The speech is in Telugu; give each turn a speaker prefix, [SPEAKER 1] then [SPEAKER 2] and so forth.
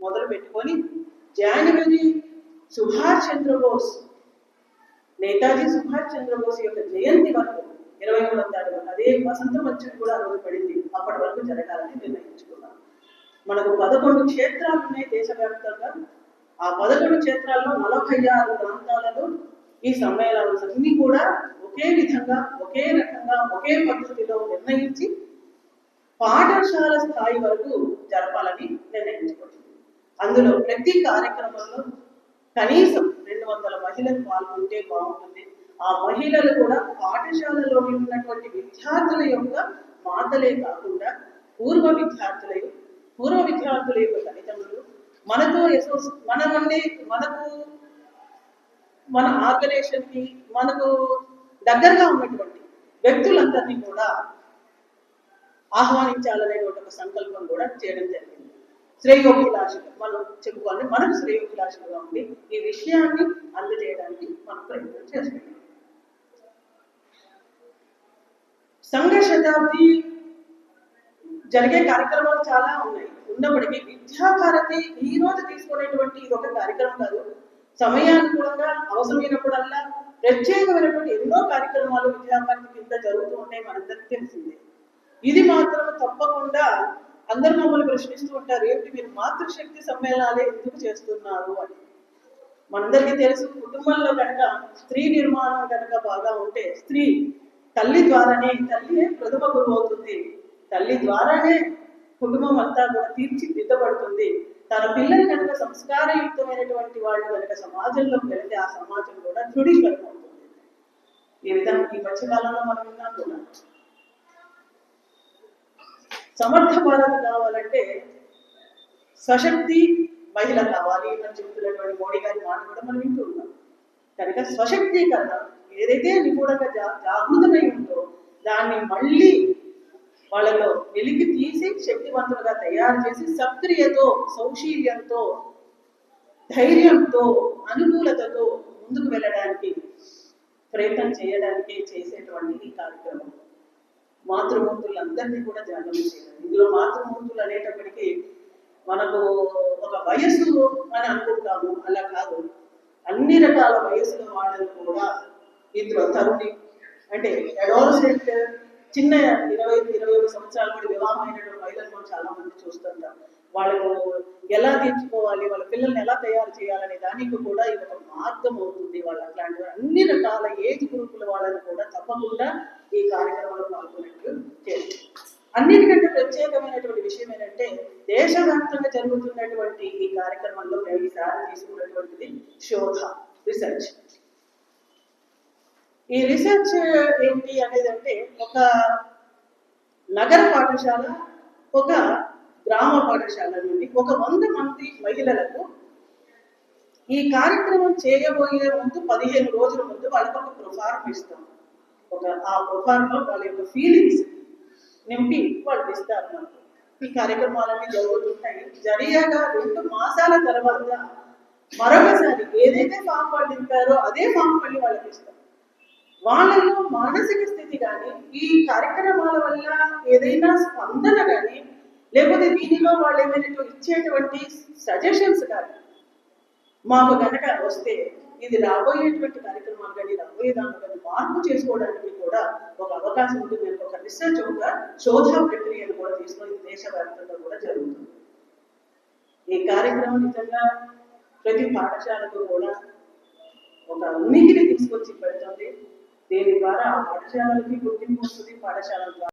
[SPEAKER 1] మొదలు పెట్టుకొని జనవరి సుభాష్ చంద్రబోస్ నేతాజీ సుభాష్ చంద్రబోస్ యొక్క జయంతి వరకు ఇరవై మూడవ తారీఖు అదే వసంత పంచమి కూడా ఆ రోజు పడింది. అప్పటి వరకు జరగాలని నిర్ణయించుకున్నాం. మనకు పదకొండు క్షేత్రాలు ఉన్నాయి దేశవ్యాప్తంగా. ఆ పదకొండు క్షేత్రాల్లో నలభై ఆరు ప్రాంతాలలో ఈ సమ్మేళనాలన్నీ కూడా ఒకే విధంగా ఒకే రకంగా ఒకే పద్ధతిలో నిర్ణయించి పాఠశాల స్థాయి వరకు జరపాలని నిర్ణయించుకుంటుంది అందులో ప్రతి కార్యక్రమంలో కనీసం రెండు వందల మహిళలు పాల్గొంటే బాగుంటుంది. ఆ మహిళలు కూడా పాఠశాలలో ఉన్నటువంటి విద్యార్థుల యొక్క మాతలే కాకుండా పూర్వ విద్యార్థుల పూర్వ విద్యార్థుల యొక్క తల్లిదండ్రులు మనతో అసోసి మన నుండి మనకు మన ఆర్గనైజేషన్కి మనకు దగ్గరగా ఉన్నటువంటి వ్యక్తులందరినీ కూడా ఆహ్వానించాలనే ఒక సంకల్పం కూడా చేయడం జరిగింది. శ్రేయోభిలాషులు. మనం చెప్పుకోవాలి మనకు శ్రేయోభిలాషులుగా ఉండి ఈ విషయాన్ని అందజేయడానికి మనం ప్రయత్నం చేస్తున్నాం. సంఘ శతాబ్ది జరిగే కార్యక్రమాలు చాలా ఉన్నాయి. ఉన్నప్పటికీ విద్యాభారతి ఈ రోజు తీసుకునేటువంటి ఇది ఒక కార్యక్రమం కాదు. సమయానుకూలంగా అవసరమైనప్పుడల్లా ప్రత్యేకమైనటువంటి ఎన్నో కార్యక్రమాలు విద్యాభారతి కింద జరుగుతూ ఉంటాయి మనందరికీ తెలిసిందే. ఇది మాత్రం తప్పకుండా అందరు మమ్మల్ని ప్రశ్నిస్తూ ఉంటారు ఏమిటి మీరు మాతృశక్తి సమ్మేళనాలే ఎందుకు చేస్తున్నారు? అని. మనందరికీ తెలుసు కుటుంబంలో కనుక స్త్రీ నిర్మాణం కనుక బాగా ఉంటే స్త్రీ తల్లి ద్వారానే తల్లి ప్రథమ గురువు అవుతుంది. తల్లి ద్వారానే కుటుంబం అంతా కూడా తీర్చిదిద్దబడుతుంది. తన పిల్లలు కనుక సంస్కారయుక్తమైనటువంటి వాళ్ళు కనుక సమాజంలో పెరిగితే ఆ సమాజం కూడా దృఢీకరణ అవుతుంది ఈ విధంగా ఈ మధ్యకాలంలో మనం విన్నాం కూడా. సమర్థ భారత్ కావాలంటే స్వశక్తి మహిళ కావాలి అని చెప్తున్నటువంటి మోడీ గారి మాట కూడా మనం వింటూ ఉన్నాం. కనుక స్వశక్తీకరణ ఏదైతే నిపుణంగా జా జాగృతమై ఉందో దాన్ని మళ్ళీ వాళ్ళలో వెలికి తీసి శక్తివంతులుగా తయారు చేసి సక్రియతో సౌశీల్యంతో ధైర్యంతో అనుకూలతతో ముందుకు వెళ్ళడానికి ప్రయత్నం చేయడానికి చేసేటువంటి ఈ కార్యక్రమం. మాతృమూర్తులందరినీ కూడా ధ్యానం చేయాలి. ఇందులో మాతృమూర్తులు అనేటప్పటికీ మనకు ఒక వయస్సు అని అనుకుంటాము అలా కాదు. అన్ని రకాల వయసుల వాళ్ళని కూడా ఇందులో తరుణి. అంటే అడోలసెంట్ చిన్న ఇరవై ఇరవై ఒక సంవత్సరాలు కూడా వివాహం అయినటువంటి మహిళలు చాలా మంది చూస్తుంటాం వాళ్ళకు ఎలా తీర్చుకోవాలి వాళ్ళ పిల్లల్ని ఎలా తయారు చేయాలనే దానికి కూడా ఇది ఒక మార్గం అవుతుంది. వాళ్ళ అట్లాంటి అన్ని రకాల ఏజ్ గ్రూపుల వాళ్ళని కూడా తప్పకుండా ఈ కార్యక్రమంలో పాల్గొనేట్లు అన్నిటికంటే ప్రత్యేకమైనటువంటి విషయం ఏంటంటే దేశవ్యాప్తంగా జరుగుతున్నటువంటి ఈ కార్యక్రమంలో మేము ఈసారి తీసుకున్నటువంటిది శోధ రీసెర్చ్ ఈ రీసెర్చ్ ఏంటి అనేది అంటే ఒక నగర పాఠశాల ఒక గ్రామ పాఠశాల నుండి ఒక వంద మంది మహిళలకు ఈ కార్యక్రమం చేయబోయే ముందు పదిహేను రోజుల ముందు వాళ్ళకు ఒక ప్రొఫార్మ్ ఇస్తాం. ఒక ఆ ప్రొఫార్మ్ వాళ్ళ యొక్క ఫీలింగ్స్ నింపి వాళ్ళు ఇస్తారు మనకు ఈ కార్యక్రమాలన్నీ జరుగుతుంటాయి. జరిగాక రెండు మాసాల తర్వాత మరొకసారి ఏదైతే ఫామ్ వాళ్ళు నింపారో అదే ఫామ్ మళ్ళీ వాళ్ళకి ఇస్తాం వాళ్ళలో మానసిక స్థితి కానీ ఈ కార్యక్రమాల వల్ల ఏదైనా స్పందన కానీ లేకపోతే దీనిలో వాళ్ళు ఏమైనా ఇచ్చేటువంటి సజెషన్స్ కానీ మాకు కనుక వస్తే ఇది రాబోయేటువంటి కార్యక్రమాలు కానీ రాబోయే దాంట్లో కానీ మార్పు చేసుకోవడానికి కూడా ఒక అవకాశం ఉంటుంది అని ఒక రీసెర్చ్ ఒక శోధ ప్రక్రియను కూడా తీసుకొని దేశవ్యాప్తంగా కూడా జరుగుతుంది. ఈ కార్యక్రమం నిజంగా ప్రతి పాఠశాలకు కూడా ఒక ఉనికిని తీసుకొచ్చి పెడుతుంది. దీని ద్వారా ఆ పాఠశాలలకి గుర్తింపు వస్తుంది పాఠశాల ద్వారా